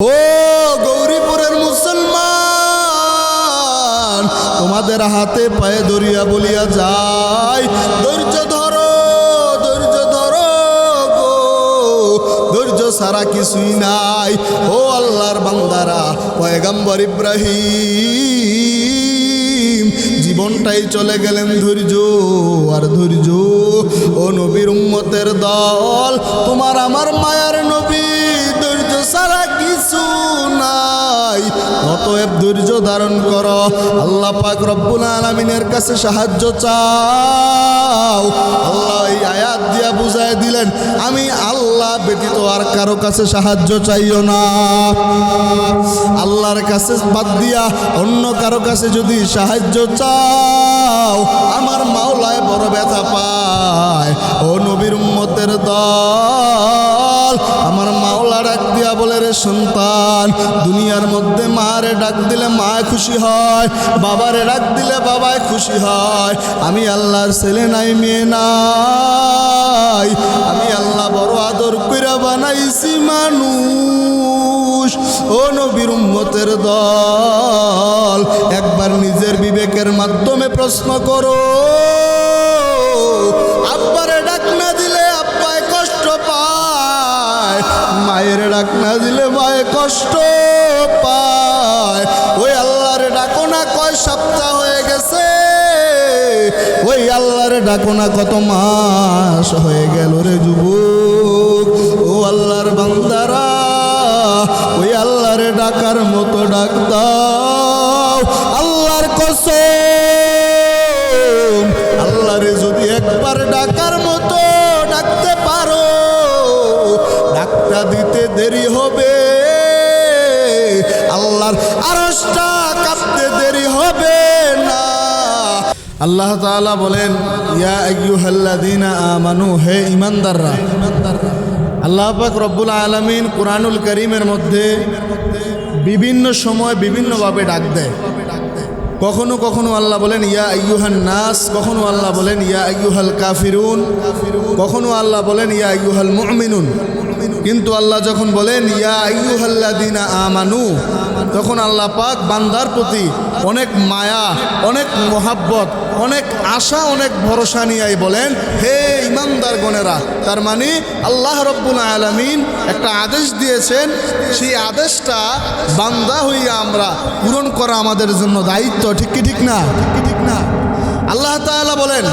ও গৌরীপুরের মুসলমান, তোমাদের হাতে পায়ে দরিয়া বলিয়া যায় ধৈর্য ধরো ধৈর্য ধরো গো। ধৈর্য সারা কিছুই নাই। ও আল্লাহর বান্দারা, পয়গাম্বর ইব্রাহিম, জীবনটাই চলে গেলেন ধৈর্য আর ধৈর্য। ও নবীর উম্মতের দল, তোমার আমার মায়ার অতএব ধৈর্য ধারণ করো। আল্লাহ পাক রব্বুল আলমিনের কাছে সাহায্য চাও। আল্লাহ এই আয়াত দিয়া বুঝাই দিলেন, আমি আল্লাহ ব্যতীত আর কারও কাছে সাহায্য চাইও না। আল্লাহর কাছে বাদ দিয়া অন্য কারও কাছে যদি সাহায্য চাও, আমার মাওলায় বড় ব্যথা পায়। ও নবীর উম্মতের দল। আমার মাওলা ডাক দিয়া বলে রে সন্তান, দুনিয়ার মধ্যে মারে ডাক দিলে মা খুশি হয়, বাবারে ডাক দিলে বাবায় খুশি হয়। আমি আল্লাহর ছেলে নাই, মেয়ে নাই। আমি আল্লাহ বড় আদর কইরা বানাইছি মানুষ। ও নবীর উম্মতের দল, একবার নিজের বিবেকের মাধ্যমে প্রশ্ন করো। মায়ের ডাক না দিলে মায়ে কষ্ট পায়। ওই আল্লাহর ডাকো না কয় সপ্তাহ হয়ে গেছে। ওই আল্লাহর ডাকো না কত মাস হয়ে গেল রে যুবক। ও আল্লাহর বান্দারা, ওই আল্লাহর ডাকার মতো ডাক আল্লাহর কসম আল্লাহ তাআলা বলেন, ইয়া আমানু, হে ঈমানদাররা, আল্লাহ পাক রব্বুল আলামিন কোরআনুল করিমের মধ্যে বিভিন্ন সময় বিভিন্নভাবে ডাক দেয়। কখনো কখনো আল্লাহ বলেন, ইয়া আইয়ুহান নাস কখনো আল্লাহ বলেন, ইয়া আইয়ুহাল কাফিরুন কখনো আল্লাহ বলেন, ইয়া আইয়ুহাল মুমিনুন কিন্তু আল্লাহ যখন বলেন, ইয়া আমানু, তখন আল্লাহ পাক বান্দার প্রতি অনেক মায়া, অনেক মোহাব্বত, অনেক আশা, অনেক ভরসা নিয়ে বলেন, হে ইমানদার গণেরা তার মানে আল্লাহ রব্বুল আলমিন একটা আদেশ দিয়েছেন, সেই আদেশটা বান্দা হইয়া আমরা পূরণ করা আমাদের জন্য দায়িত্ব। ঠিক কি ঠিক না? ঠিক কি ঠিক না? আল্লাহ তাআলা বলেন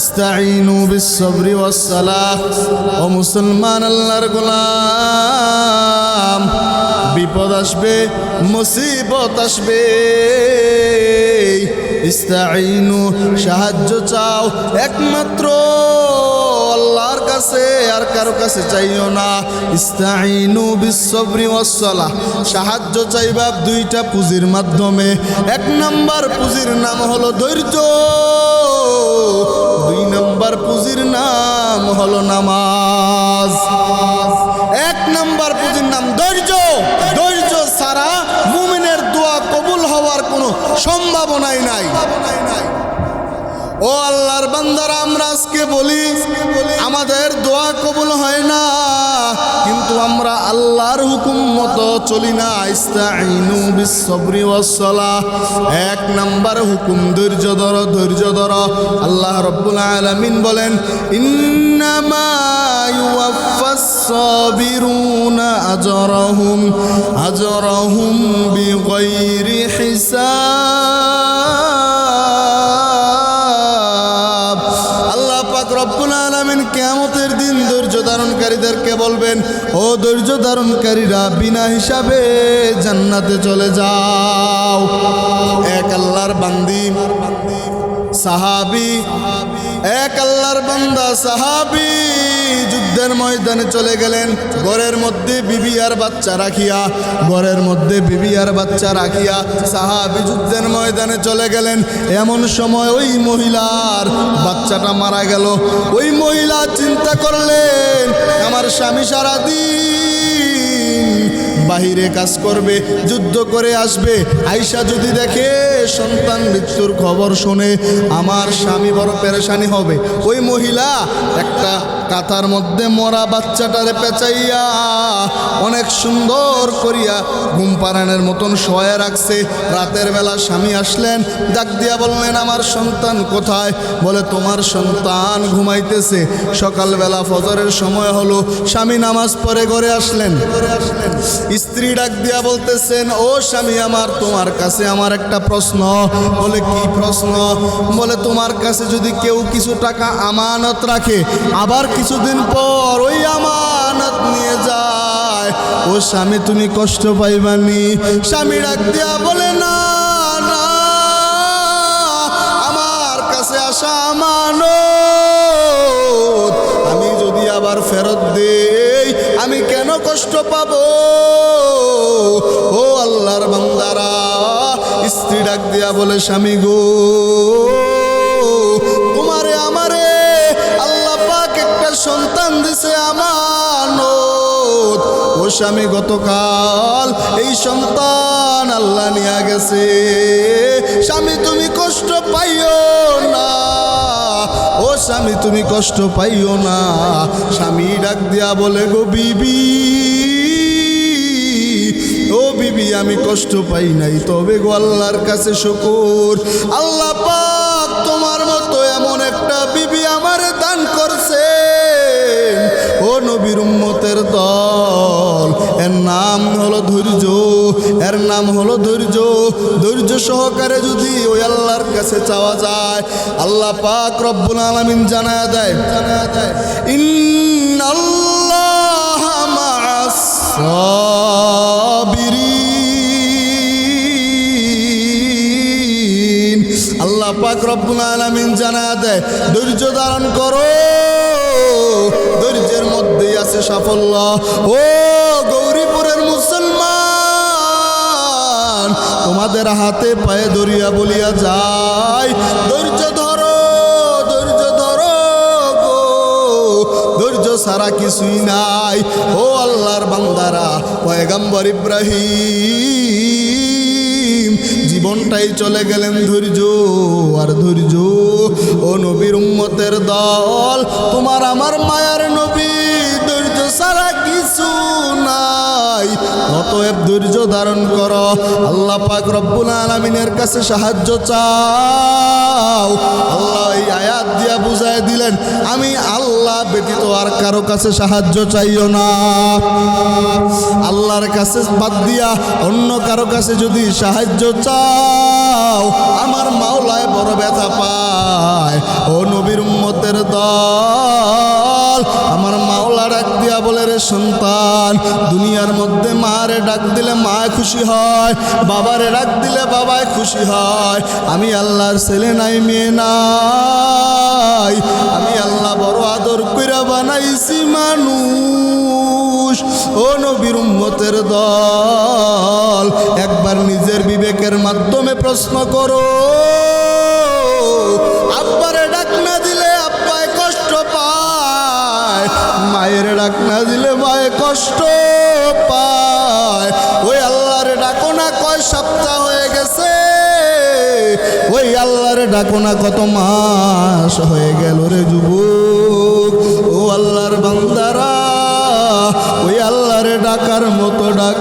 ইস্তাইনু বিসসবরি ওয়াসসালাহ ও মুসলমান আল্লাহর গোলাম, বিপদ আসবে, মুসিবত আসবে। ইস্তাইনু সাহায্য চাও একমাত্র কাছে আর কারও কাছে চাইও না। ইস্তাইনু বিশ্বরি ওয়াসসালাহ। সাহায্য চাইবা দুইটা পুঁজির মাধ্যমে। এক নাম্বার পুঁজির নাম হলো ধৈর্য। দুই নাম্বার পুঁজির নাম হলো নামাজ। বলি, আমাদের দোয়া কবুল হয় না, কিন্তু আমরা আল্লাহর হুকুম মতো চলি না। ইস্তাইনু বিসসবরি ওয়াসসালাহ। এক নাম্বার হুকুম, ধৈর্য ধর ধৈর্য ধর। আল্লাহ রব্বুল আলামিন বলেন আজরাহুম আজরাহুম বিগাইরি হিসাব। রব্বুল আলমিন কেমতের দিন ধৈর্য ধারণকারীদেরকে বলবেন, ও ধৈর্য ধারণকারীরা, বিনা হিসাবে জান্নাতে চলে যাও। এক আল্লাহর বান্দি, সাহাবি এক আল্লাহর বান্দা সাহাবি যুদ্ধের ময়দানে চলে গেলেন। ঘরের মধ্যে বিবি আর বাচ্চা রাখিয়া, ঘরের মধ্যে বিবি আর বাচ্চা রাখিয়া সাহাবি যুদ্ধের ময়দানে চলে গেলেন। এমন সময় ওই মহিলার বাচ্চাটা মারা গেল। ওই মহিলা চিন্তা করলেন, আমার স্বামী সারাদিন বাহিরে কাজ করবে, যুদ্ধ করে আসবে। আইসা যদি দেখে, সন্তান মৃত্যুর খবর শুনে, আমার স্বামী বড় পেরেশানি হবে। ওই মহিলা একটা কাতার মধ্যে মরা বাচ্চাটারে পেঁচাইয়া অনেক সুন্দর করিয়া ঘুম মতন শোয়া রাখছে। রাতের বেলা স্বামী আসলেন, ডাক দিয়া বললেন, আমার সন্তান কোথায়? বলে, তোমার সন্তান ঘুমাইতেছে। সকালবেলা ফজরের সময় হলো। স্বামী নামাজ পড়ে ঘরে আসলেন। স্ত্রী ডাক দিয়া বলতেছেন, ও স্বামী আমার, তোমার কাছে আমার একটা প্রশ্ন। বলে, কি প্রশ্ন? বলে, তোমার কাছে যদি কেউ কিছু টাকা আমানত রাখে, আবার কিছুদিন পর ওই আমানত নিয়ে যায়। ও স্বামী, তুমি কষ্ট পাইবানি? স্বামী ডাক দিয়া বলে, না আমার কাছে আসা আমানত। আমি যদি আবার ফেরত দেই, আমি কেন কষ্ট পাবো? ও আল্লাহর বান্দারা, স্ত্রী ডাক দিয়া বলে, স্বামী গো দিছে আমানত ও স্বামী, গতকাল এই সন্তান আল্লাহ নিয়ে গেছে। স্বামী, তুমি কষ্ট পাইও না। ও স্বামী, তুমি কষ্ট পাইও না। স্বামী ডাক দিয়া বলে, গো বিবি, ও বিবি, আমি কষ্ট পাই নাই। তবে গো আল্লাহর কাছে শুকুর। আল্লাহ পাক নবীর উম্মতের দল। এর নাম হলো ধৈর্য, এর নাম হলো ধৈর্য। ধৈর্য সহকারে যদি ওই আল্লাহর কাছে চাওয়া যায়, আল্লাহ পাক রব্বুল আলামিন জানায়া দেয় জানায়া দেয় মা'আস সাবিরিন। আল্লাহ পাক রব্বুল আলামিন জানায়া দেয়, ধৈর্য ধারণ করো। ধৈর্যের মধ্যেই আছে সাফল্য। ও গৌরীপুরের মুসলমান, তোমাদের হাতে পায়ে দরিয়া বলিয়া যায় ধৈর্য ধরো ধৈর্য ধরো গো। ধৈর্য সারা কিছুই নাই। ও আল্লাহর বান্দারা, পয়গাম্বর ইব্রাহিম। জীবনটাই চলে গেলেন ধৈর্য। আর ধৈর্য ও নবীর উম্মতের দল, তোমার আমার মায়ার নবী, ধৈর্য নাই অতএব ধৈর্য ধারণ করো। আল্লাহ পাক রব্বুল আলমিনের কাছে সাহায্য চাও। আল্লাহ এই আয়াত দিয়া বুঝাই দিলেন, আমি আল্লাহ ব্যতীত আর কারও কাছে সাহায্য চাইও না। আল্লাহর কাছে বাদ দিয়া অন্য কারও কাছে যদি সাহায্য চাও, আমার মাওলায় বড় ব্যথা পায়। ও নবীর উম্মতের দল। আমার মাওলা ডাক দিয়া বলে রে সন্তান, দুনিয়ার মধ্যে মারে ডাক দিলে মা খুশি হয়, বাবারে ডাক দিলে বাবায় খুশি হয়। আমি আল্লাহর ছেলে নাই, মেয়ে নাই। আমি আল্লাহ বড় আদর কইরা বানাইছি মানুষ। ও নবীর উম্মতের দল, একবার নিজের বিবেকের মাধ্যমে প্রশ্ন করো। মায়ের ডাক না দিলে মায়ে কষ্ট পায়। ওই আল্লাহর ডাকো না কয় সপ্তাহ হয়ে গেছে। ওই আল্লাহর ডাকো না কত মাস হয়ে গেল রে যুবক। ও আল্লাহর বান্দারা, ওই আল্লাহর ডাকার মতো ডাক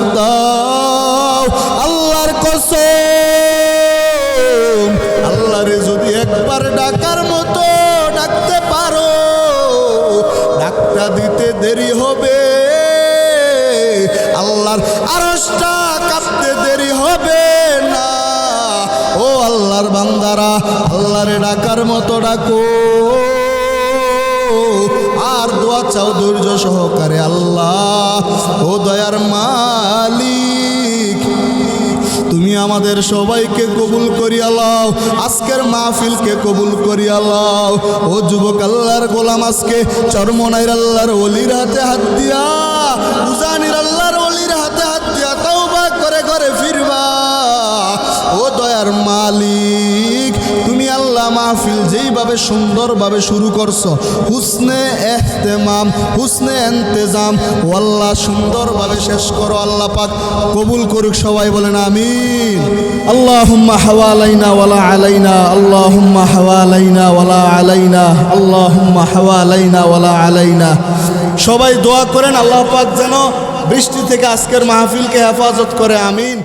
বান্দারা আল্লাহরে ডাকার মতো ডাকো আর দোয়া চাও ধৈর্য সহকারে আল্লাহ। ও দয়ার মালিক, তুমি আমাদের সবাইকে কবুল করিয়া লও, আজকের মাহফিলকে কবুল করিয়া লও। ও যুবক আল্লাহর গোলাম, আজকে চরমনাইর আল্লাহর অলির হাতে হাত দিয়া, উজানির আল্লাহর অলির হাতে হাত দিয়া তওবা করে করে ফিরবা। ও দয়ার মালিক মাহফিল যেইভাবে সুন্দরভাবে শুরু করছ, হুসনে এহতেমাম, হুসনে এন্তেজাম ও আল্লাহ সুন্দরভাবে শেষ করো, আল্লাহ পাক কবুল করুক, সবাই বলেন আমিন। আল্লাহুম্মা হাওয়ালাইনা ওয়ালা আলাইনা, আল্লাহুম্মা হাওয়ালাইনা ওয়ালা আলাইনা, আল্লাহুম্মা হাওয়ালাইনা ওয়ালা আলাইনা। সবাই দোয়া করেন, আল্লাহ পাক যেন বৃষ্টি থেকে আজকের মাহফিলকে হেফাজত করে, আমিন।